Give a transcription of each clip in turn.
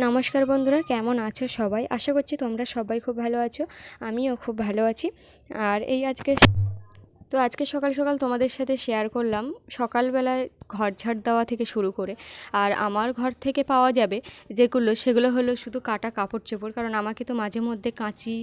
নমস্কার বন্ধুরা, কেমন আছো সবাই? আশা করছি তোমরা সবাই খুব ভালো আছো, আমিও খুব ভালো আছি। আর এই আজকে তো আজকে সকাল সকাল তোমাদের সাথে শেয়ার করলাম সকালবেলায় ঘর ঝাড় দেওয়া থেকে শুরু করে। আর আমার ঘর থেকে পাওয়া যাবে যেগুলো, সেগুলো হলো শুধু কাটা কাপড় চোপড়, কারণ আমাকে তো মাঝে মধ্যে কাঁচি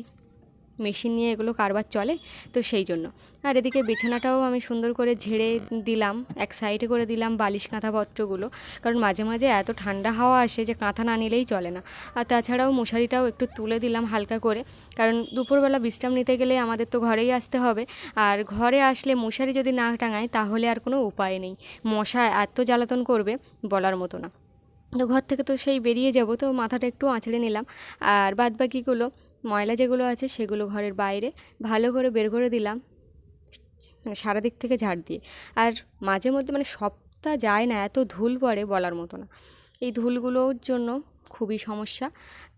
মেশিন নিয়ে এগুলো কারবার চলে, তো সেই জন্য। আর এদিকে বিছানাটাও আমি সুন্দর করে ঝেড়ে দিলাম, এক সাইডে করে দিলাম বালিশ কাঁথাপত্রগুলো, কারণ মাঝে মাঝে এত ঠান্ডা হাওয়া আসে যে কাঁথা না নিলেই চলে না। আর তাছাড়াও মশারিটাও একটু তুলে দিলাম হালকা করে, কারণ দুপুরবেলা বিশ্রাম নিতে গেলে আমাদের তো ঘরেই আসতে হবে। আর ঘরে আসলে মশারি যদি না টাঙায় তাহলে আর কোনো উপায় নেই। মশা এত জ্বালাতন করবে বলার মতো না। তো ঘর থেকে তো সেই বেরিয়ে যাব, তো মাথাটা একটু আঁচড়ে নিলাম। আর বাদ বাকিগুলো ময়লা যেগুলো আছে সেগুলো ঘরের বাইরে ভালো করে বের করে দিলাম মানে সারা দিক থেকে ঝাড় দিয়ে। আর মাঝে মধ্যে মানে সপ্তাহ যায় না, এত ধুল পড়ে বলার মতো না। এই ধুলগুলোর জন্য খুবই সমস্যা।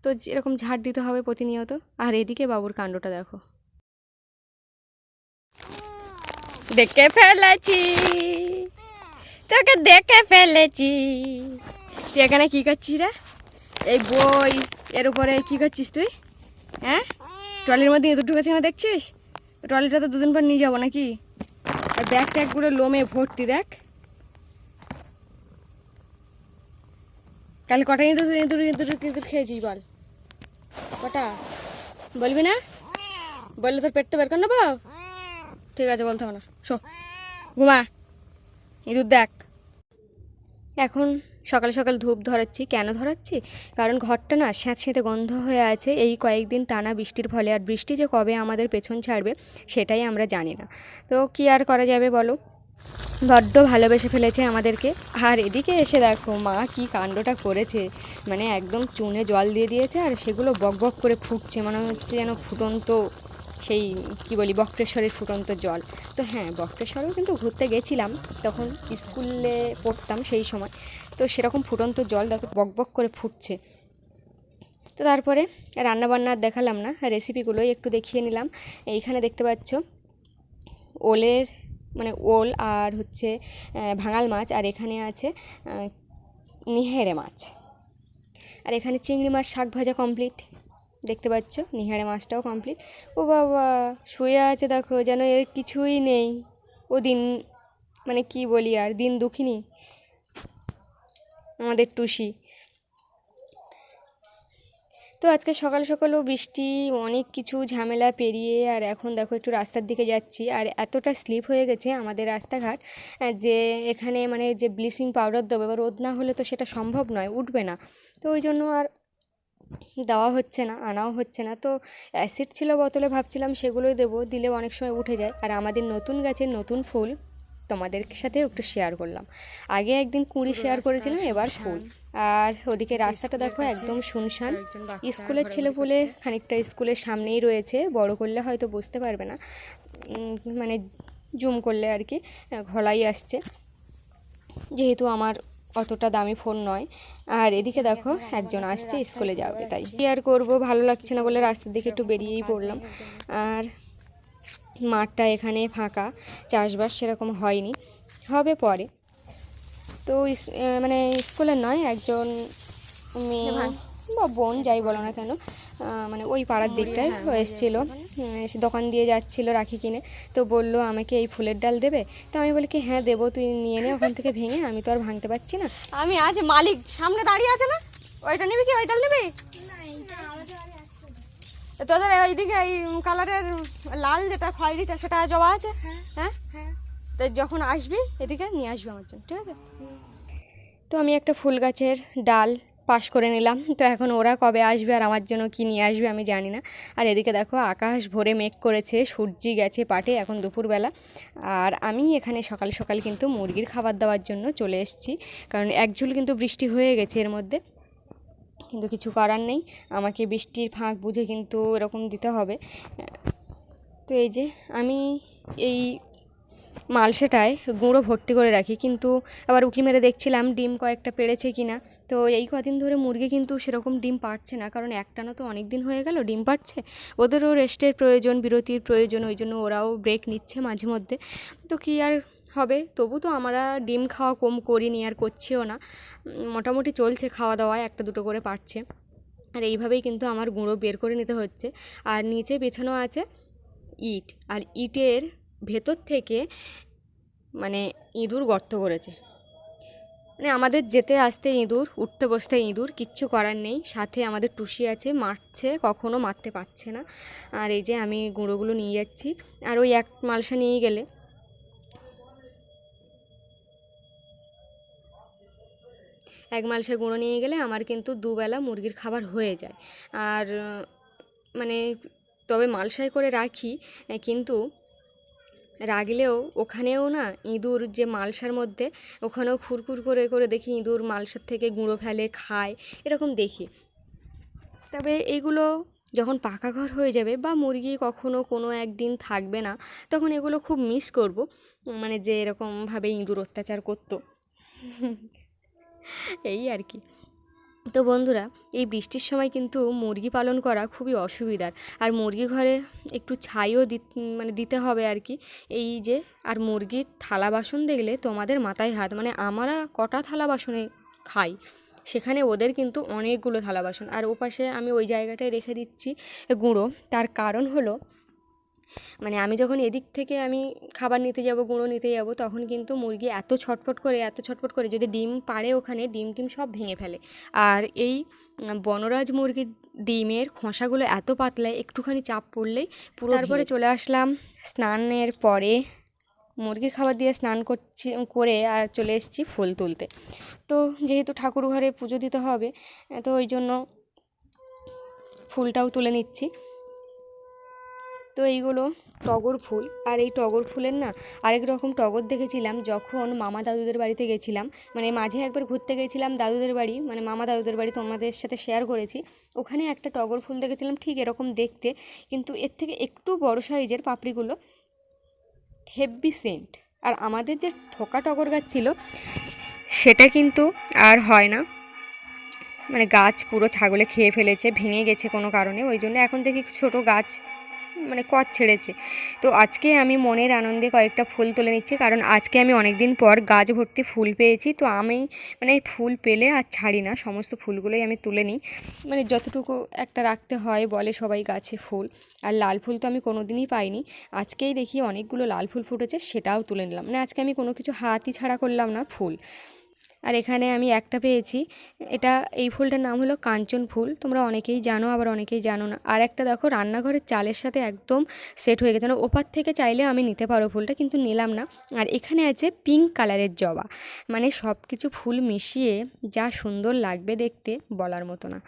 তো যেরকম ঝাড় দিতে হবে প্রতিনিয়ত। আর এদিকে বাবুর কাণ্ডটা দেখো। দেখে ফেলেছি। তোকে দেখে ফেলেছি। তুই এখানে কী করছিস রে? এই বই, এর উপরে কী করছিস তুই? হ্যাঁ? ট্রলির মধ্যে ইঁদুর ঢুকেছে না দেখছিস? ট্রলিটা তো দুদিন পর নিয়ে যাব নাকি? আর ব্যাগ ট্যাগগুলো লোমে ভর্তি, দেখ। কাল কটা ইঁদুর ইঁদুর ইঁদুর ইঁদুর খেয়েছিস বল? কটা? বলবি না? বললে তোর পেটটা বের করে নেব? ঠিক আছে, বলতে হবে না। শো, ঘুমা। ইঁদুর দেখ। এখন সকাল সকাল ধূপ ধরাচ্ছি। কেন ধরাচ্ছি? কারণ ঘরটা না স্যাঁতস্যাঁতে গন্ধ হয়ে আছে। এই কয়েকদিন টানা বৃষ্টির ফলে। আর বৃষ্টি যে কবে আমাদের পেছন ছাড়বে, সেটাই আমরা জানি না। তো কী আর করা যাবে বলো? বড্ড ভালোবেসে ফেলেছে আমাদেরকে। আর এদিকে এসে দেখো, মা কি কাণ্ডটা করেছে। মানে একদম চুনে জল দিয়ে দিয়েছে আর সেগুলো বক বক করে ফুটছে মনে হচ্ছে যেন ফুটন্ত সেই, কি বলি, বক্রেশ্বরের ফুটন্ত জল। তো হ্যাঁ বক্রেশ্বরেও কিন্তু ঘুরতে গেছিলাম, তখন স্কুলে পড়তাম সেই সময়। তো সেরকম ফুটন্ত জল দেখো, বক বক করে ফুটছে। তো তারপরে রান্নাবান্না দেখালাম না রেসিপিগুলোই একটু দেখিয়ে নিলাম। এইখানে দেখতে পাচ্ছ, ওলের মানে ওল আর হচ্ছে ভাঙাল মাছ, আর এখানে আছে নিহেরে মাছ। আর এখানে চিংড়ি মাছ, শাক ভাজা কমপ্লিট দেখতে পাচ্ছ নিহারে মাছটাও কমপ্লিট ও বাবা, শুয়ে আছে দেখো, যেন এর কিছুই নেই। ও দিন মানে কি বলি আর, দিন দুঃখিনী। আমাদের টুসি তো আজকে সকাল সকালও বৃষ্টি, অনেক কিছু ঝামেলা পেরিয়ে, আর এখন দেখো একটু রাস্তার দিকে যাচ্ছি। আর এতটা স্লিপ হয়ে গেছে আমাদের রাস্তাঘাট যে এখানে মানে যে ব্লিচিং পাউডার দেবো, এবার রোদ না হলে তো সেটা সম্ভব নয়, উঠবে না। তো ওই জন্য আর দেওয়া হচ্ছে না আনাও হচ্ছে না। তো অ্যাসিড ছিল বোতলে ভাবছিলাম সেগুলোই দেবো দিলে অনেক সময় উঠে যায়। আর আমাদের নতুন গাছের নতুন ফুল তোমাদের সাথে একটু শেয়ার করলাম। আগে একদিন কুড়ি শেয়ার করেছিলাম এবার ফুল। আর ওদিকে রাস্তাটা দেখো একদম শুনশান। স্কুলের ছেলেপুলে খানিকটা স্কুলের সামনেই রয়েছে বড় করলে হয়তো বুঝতে পারবে না। মানে জুম করলে আর কি ঘলাই আসছে। যেহেতু আমার অতটা দামি ফোন নয়। আর এদিকে দেখো, একজন আসছে, স্কুলে যাবে তাই। কি আর করব, ভালো লাগছে না বলে রাস্তার দিকে একটু বেরিয়েই পড়লাম। আর মাঠটা এখানে ফাঁকা, চাষবাস সেরকম হয়নি। হবে পরে। তো মানে স্কুলের নয়, একজন মেয়ে বা বোন যাই বলো না কেন মানে ওই পাড়ার দিকটায় এসেছিল। এসে দোকান দিয়ে যাচ্ছিল রাখি কিনে। তো বলল আমাকে এই ফুলের ডাল দেবে? তো আমি বলি কি হ্যাঁ দেবো তুই নিয়ে নে ওখান থেকে ভেঙে আমি তো আর ভাঙতে পারছি না। আমি আজ মালিক সামনে দাঁড়িয়ে আছে না? ওইটা নিবি কি ওইটা নিবি? তোদের ওইদিকে এই কালারের লাল যেটা খয়েরিটা সেটা জবা আছে? হ্যাঁ? তো যখন আসবি এদিকে নিয়ে আসবি আমার জন্য ঠিক আছে? তো আমি একটা ফুল গাছের ডাল পাশ করে নিলাম। তো এখন ওরা কবে আসবে আর আমার জন্য কী নিয়ে আসবে আমি জানি না। আর এদিকে দেখো আকাশ ভরে মেঘ করেছে, সূর্যি গেছে পাটে এখন দুপুরবেলা। আর আমি এখানে সকাল সকাল কিন্তু মুরগির খাবার দেওয়ার জন্য চলে এসেছি। কারণ একঝুল কিন্তু বৃষ্টি হয়ে গেছে এর মধ্যে। কিন্তু কিছু করার নেই। আমাকে বৃষ্টির ফাঁক বুঝে কিন্তু এরকম দিতে হবে। তো এই যে আমি এই মালসেটায় গুঁড়ো ভর্তি করে রাখি, কিন্তু আবার উকি মেরে দেখছিলাম ডিম কয়েকটা পেড়েছে কি না তো এই কদিন ধরে মুরগি কিন্তু সেরকম ডিম পাড়ছে না, কারণ একটানা তো অনেক দিন হয়ে গেল ডিম পাড়ছে। ওদেরও রেস্টের প্রয়োজন, বিরতির প্রয়োজন, ওই জন্য ওরাও ব্রেক নিচ্ছে মাঝে মধ্যে। তো কি আর হবে? তবু তো আমরা ডিম খাওয়া কম করিনি, আর করছিও না। মোটামুটি চলছে খাওয়া দাওয়ায় একটা দুটো করে পারছে আর এইভাবেই কিন্তু আমার গুঁড়ো বের করে নিতে হচ্ছে। আর নিচে বেছানো আছে ইট, আর ইটের ভেতর থেকে মানে ইঁদুর গর্ত করেছে। মানে আমাদের যেতে আসতে ইঁদুর, উঠতে বসতে ইঁদুর, কিচ্ছু করার নেই। সাথে আমাদের টুসি আছে, মারছে, কখনো মারতে পারছে না। আর এই যে আমি গুঁড়োগুলো নিয়ে যাচ্ছি। আর ওই এক মালসা নিয়ে গেলে। এক মালসা গুঁড়ো নিয়ে গেলে আমার কিন্তু দুবেলা মুরগির খাবার হয়ে যায়। আর মানে তবে মালসায় করে রাখি, কিন্তু রাগলেও ওখানেও না ইঁদুর যে মালসার মধ্যে, ওখানেও খুরখুর করে করে দেখি ইঁদুর মালসার থেকে গুঁড়ো ফেলে, খায়, এরকম দেখি। তবে এগুলো যখন পাকা ঘর হয়ে যাবে বা মুরগি কখনো কোনো একদিন থাকবে না, তখন এগুলো খুব মিস করব মানে যে এরকমভাবে ইঁদুর অত্যাচার করতো। এই আর কি। তো বন্ধুরা, এই বৃষ্টির সময় কিন্তু মুরগি পালন করা খুবই অসুবিধার। আর মুরগি ঘরে একটু ছাইও দি মানে দিতে হবে আর কি। এই যে, আর মুরগির থালা বাসন দেখলে তোমাদের মাথায় হাত মানে আমরা কটা থালা বাসনে খাই? সেখানে ওদের কিন্তু অনেকগুলো থালা বাসন। আর ওপাশে আমি ওই জায়গাটায় রেখে দিচ্ছি গুঁড়ো। তার কারণ হলো মানে আমি যখন এদিক থেকে আমি খাবার নিতে যাব গুঁড়ো নিতে যাব তখন কিন্তু মুরগি এত ছটফট করে এত ছটফট করে যদি ডিম পারে ওখানে ডিম টিম সব ভেঙে ফেলে। আর এই বনরাজ মুরগির ডিমের খোসাগুলো এত পাতলা একটুখানি চাপ পড়লেই পুরো তারপরে চলে আসলাম স্নানের পরে মুরগির খাবার দিয়ে স্নান করছি করে আর চলে এসেছি ফুল তুলতে। তো যেহেতু ঠাকুর ঘরে পুজো দিতে হবে তো ওই জন্য ফুলটাও তুলে নিচ্ছি। তো এইগুলো টগর ফুল। আর এই টগর ফুলের না আরেক রকম টগর দেখেছিলাম যখন মামা দাদুদের বাড়িতে গেছিলাম। মানে মাঝে একবার ঘুরতে গেছিলাম দাদুদের বাড়ি মানে মামা দাদুদের বাড়ি তোমাদের সাথে শেয়ার করেছি। ওখানে একটা টগর ফুল দেখেছিলাম ঠিক এরকম দেখতে, কিন্তু এর থেকে একটু বড় সাইজের পাপড়িগুলো হেভি সেন্ট আর আমাদের যে থোকা টগর গাছ ছিল, সেটা কিন্তু আর হয় না। মানে গাছ পুরো ছাগলে খেয়ে ফেলেছে, ভেঙে গেছে কোনো কারণে। ওই জন্য এখন দেখি ছোট গাছ মানে কচ ছেড়েছে। তো আজকে আমি মনের আনন্দে কয়েকটা ফুল তুলে নিচ্ছি, কারণ আজকে আমি অনেক দিন পর গাছ ভর্তি ফুল পেয়েছি। তো আমি মানে ফুল পেলে আর ছাড়ি না, সমস্ত ফুলগুলোই আমি তুলে নিই। মানে যতটুকু একটা রাখতে হয় বলে সবাই গাছে ফুল। আর লাল ফুল তো আমি কোনো দিনই পাইনি। আজকেই দেখি অনেকগুলো লাল ফুল ফুটেছে, সেটাও তুলে নিলাম। মানে আজকে আমি কোনো কিছু হাতই ছাড়া করলাম না ফুল। আর এখানে আমি একটা পেয়েছি। এটা এই ফুলটার নাম হলো কাঞ্চন ফুল। তোমরা অনেকেই জানো, আবার অনেকেই জানো না। আর একটা দেখো, রান্নাঘরের চালের সাথে একদম সেট হয়ে গেছে। না ওপার থেকে চাইলে আমি নিতে পারো ফুলটা, কিন্তু নিলাম না। আর এখানে আছে পিঙ্ক কালারের জবা। মানে সব কিছু ফুল মিশিয়ে যা সুন্দর লাগবে দেখতে বলার মতো না।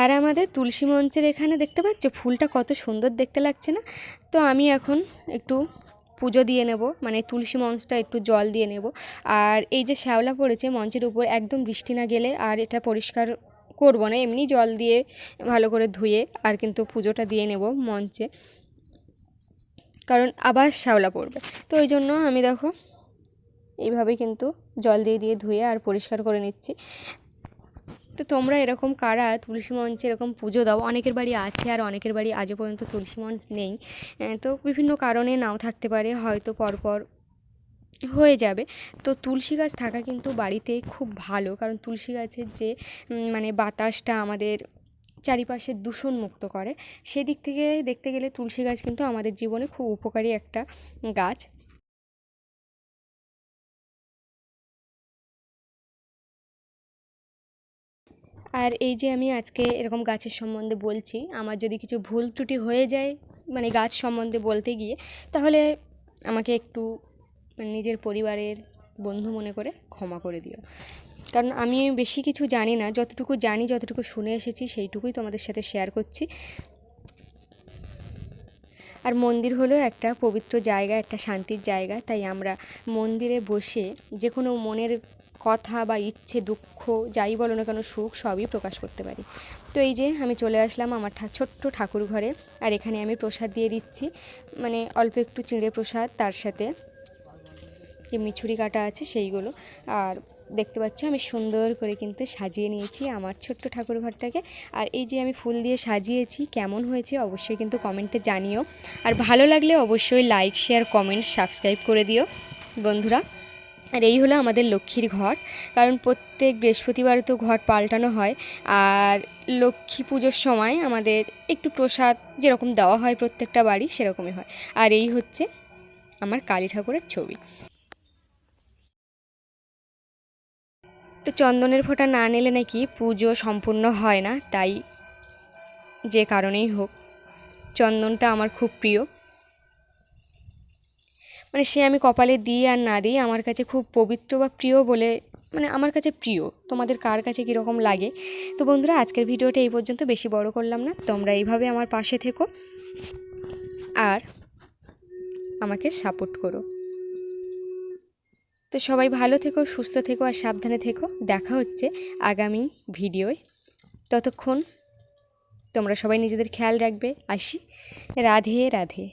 আর আমাদের তুলসী মঞ্চের এখানে দেখতে পাচ্ছ, ফুলটা কত সুন্দর দেখতে লাগছে না? তো আমি এখন একটু পুজো দিয়ে নেব মানে তুলসী মঞ্চটা একটু জল দিয়ে নেব। আর এই যে শ্যাওলা পড়েছে মঞ্চের উপর, একদম বৃষ্টি না গেলে আর এটা পরিষ্কার করব না, এমনি জল দিয়ে ভালো করে ধুয়ে আর কিন্তু পুজোটা দিয়ে নেব মঞ্চে। কারণ আবার শ্যাওলা পড়বে। তো ওই জন্য আমি দেখো, এইভাবে কিন্তু জল দিয়ে দিয়ে ধুয়ে আর পরিষ্কার করে নিচ্ছি। তো তোমরা এরকম কারা তুলসী মঞ্চে এরকম পুজো দাও? অনেকের বাড়ি আছে আর অনেকের বাড়ি আজও পর্যন্ত তুলসী মঞ্চ নেই। তো বিভিন্ন কারণে নাও থাকতে পারে, হয়তো পরপর হয়ে যাবে। তো তুলসী গাছ থাকা কিন্তু বাড়িতে খুব ভালো, কারণ তুলসী গাছের যে মানে বাতাসটা আমাদের চারিপাশে দূষণ মুক্ত করে, সেদিক থেকে দেখতে গেলে তুলসী গাছ কিন্তু আমাদের জীবনে খুব উপকারী একটা গাছ। আর এই যে আমি আজকে এরকম গাছের সম্বন্ধে বলছি, আমার যদি কিছু ভুল ত্রুটি হয়ে যায় মানে গাছ সম্বন্ধে বলতে গিয়ে, তাহলে আমাকে একটু নিজের পরিবারের বন্ধু মনে করে ক্ষমা করে দিও। কারণ আমি বেশি কিছু জানি না, যতটুকু জানি, যতটুকু শুনে এসেছি, সেইটুকুই তোমাদের সাথে শেয়ার করছি। আর মন্দির হলো একটা পবিত্র জায়গা, একটা শান্তির জায়গা। তাই আমরা মন্দিরে বসে যে কোনো মনের কথা বা ইচ্ছে, দুঃখ, যাই বলো না কেন সুখ, সবই প্রকাশ করতে পারি। তো এই যে আমি চলে আসলাম আমার ছোট্ট ঠাকুর ঘরে। আর এখানে আমি প্রসাদ দিয়ে দিচ্ছি। মানে অল্প একটু চিঁড়ে প্রসাদ, তার সাথে যে মিছুরি কাটা আছে সেইগুলো। আর দেখতে পাচ্ছ, আমি সুন্দর করে কিন্তু সাজিয়ে নিয়েছি আমার ছোট্ট ঠাকুর ঘরটাকে। আর এই যে আমি ফুল দিয়ে সাজিয়েছি, কেমন হয়েছে অবশ্যই কিন্তু কমেন্টে জানিও। আর ভালো লাগলে অবশ্যই লাইক শেয়ার কমেন্ট সাবস্ক্রাইব করে দিও বন্ধুরা। আর এই হলো আমাদের লক্ষ্মীর ঘর। কারণ প্রত্যেক বৃহস্পতিবার তো ঘর পাল্টানো হয়। আর লক্ষ্মী পুজোর সময় আমাদের একটু প্রসাদ যেরকম দেওয়া হয় প্রত্যেকটা বাড়ি সেরকমই হয়। আর এই হচ্ছে আমার কালী ঠাকুরের ছবি। তো চন্দনের ফোঁটা না নিলে নাকি পুজো সম্পূর্ণ হয় না, তাই যে কারণেই হোক। চন্দনটা আমার খুব প্রিয়। মানে সে আমি কপালে দিই আর না দিই, আমার কাছে খুব পবিত্র বা প্রিয় বলে মানে আমার কাছে প্রিয়। তোমাদের কার কাছে কীরকম লাগে? তো বন্ধুরা, আজকের ভিডিওটা এই পর্যন্ত। বেশি বড় করলাম না। তোমরা এইভাবে আমার পাশে থেকো আর আমাকে সাপোর্ট করো। তো সবাই ভালো থেকো, সুস্থ থেকো আর সাবধানে থেকো। দেখা হচ্ছে আগামী ভিডিওয়। ততক্ষণ তোমরা সবাই নিজেদের খেয়াল রাখবে। আসি। রাধে রাধে।